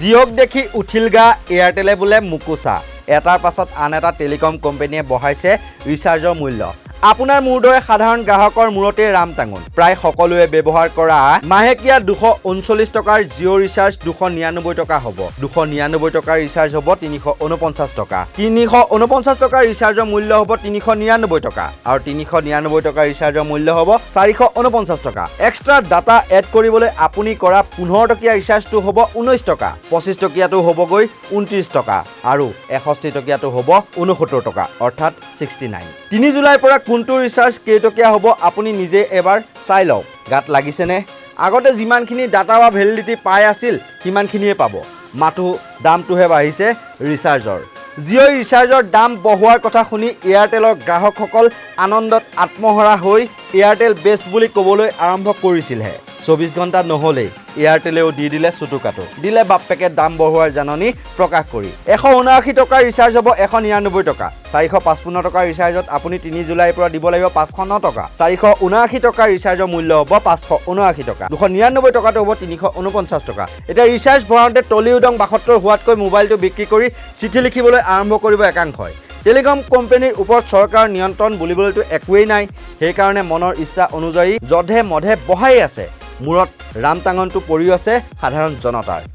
জিঅ'ক দেখি উঠিল গা এয়াৰটেলে বোলে মুকুচা। এটাৰ পাছত আন এটা টেলিকম কোম্পেনীয়ে বঢ়াইছে ৰিচাৰ্জৰ মূল্য। আপোনাৰ মোৰ দৰে সাধাৰণ গ্ৰাহকৰ মূৰতে ৰাম টাঙোন। প্ৰায় সকলোৱে ব্যৱহাৰ কৰা মাহেকীয়া দুশ ঊনচল্লিছ টকাৰ জিঅ' ৰিচাৰ্জ দুশ নিৰান্নব্বৈ টকা হ'ব। দুশ নিৰান্নব্বৈ টকাৰ ৰিচাৰ্জ হ'ব তিনিশ ঊনপঞ্চাছ টকা। তিনিশ ঊনপঞ্চাছ টকাৰ ৰিচাৰ্জৰ মূল্য হ'ব তিনিশ নিৰান্নব্বৈ টকা। আৰু তিনিশ নিৰান্নব্বৈ টকাৰ ৰিচাৰ্জৰ মূল্য হ'ব চাৰিশ ঊনপঞ্চাছ টকা। এক্সট্ৰা ডাটা এড কৰিবলৈ আপুনি কৰা পোন্ধৰ টকীয়া ৰিচাৰ্জটো হ'ব ঊনৈছ টকা। পঁচিছ টকীয়াটো হ'বগৈ ঊনত্ৰিছ টকা। আৰু এষষ্ঠি টকীয়াটো হ'ব ঊনসত্তৰ টকা, অৰ্থাৎ ছিক্সটি নাইন। তিনি জুলাইৰ পৰা কোনটো ৰিচাৰ্জ কেইটকীয়া হ'ব আপুনি নিজে এবাৰ চাই লওক। গাত লাগিছেনে? আগতে যিমানখিনি ডাটা বা ভেলিডিটি পাই আছিল, সিমানখিনিয়ে পাব। মাথো, দামটোহে বাঢ়িছে ৰিচাৰ্জৰ জিঅ'ৰ ৰিচাৰ্জৰ দাম বঢ়োৱাৰ কথা শুনি এয়াৰটেলৰ গ্ৰাহকসকল আনন্দত আত্মহৰা হৈ এয়াৰটেল বেষ্ট বুলি ক'বলৈ আৰম্ভ কৰিছিলহে। চৌবিছ ঘণ্টা নহ'লেই এয়াৰটেলেও দি দিলে চুটুকাটো। দিলে বাপ্পেকে দাম বঢ়োৱাৰ জাননী প্ৰকাশ কৰি। এশ ঊনাশী টকাৰ ৰিচাৰ্জ হ'ব এশ নিৰান্নব্বৈ টকা। চাৰিশ পাঁচপন্ন টকাৰ ৰিচাৰ্জত আপুনি তিনি জুলাইৰ পৰা দিব লাগিব পাঁচশো ন টকা। চাৰিশ ঊনাশী টকাৰ ৰিচাৰ্জৰ মূল্য হ'ব পাঁচশো ঊনাশী টকা। দুশ নিৰান্নব্বৈ টকাটো হ'ব তিনিশ ঊনপঞ্চাছ টকা। এতিয়া ৰিচাৰ্জ ভৰাওঁতে টলি উদং বাসত্তৰ হোৱাতকৈ মোবাইলটো বিক্ৰী কৰি চিঠি লিখিবলৈ আৰম্ভ কৰিব একাংশই। টেলিকম কোম্পানীৰ ওপৰত চৰকাৰৰ নিয়ন্ত্ৰণ বুলিবলৈতো একোৱেই নাই। সেইকাৰণে মনৰ ইচ্ছা অনুযায়ী যধে মধে বঢ়াই আছে। মূৰত ৰামটাঙনটো পৰিও আছে সাধাৰণ জনতাৰ।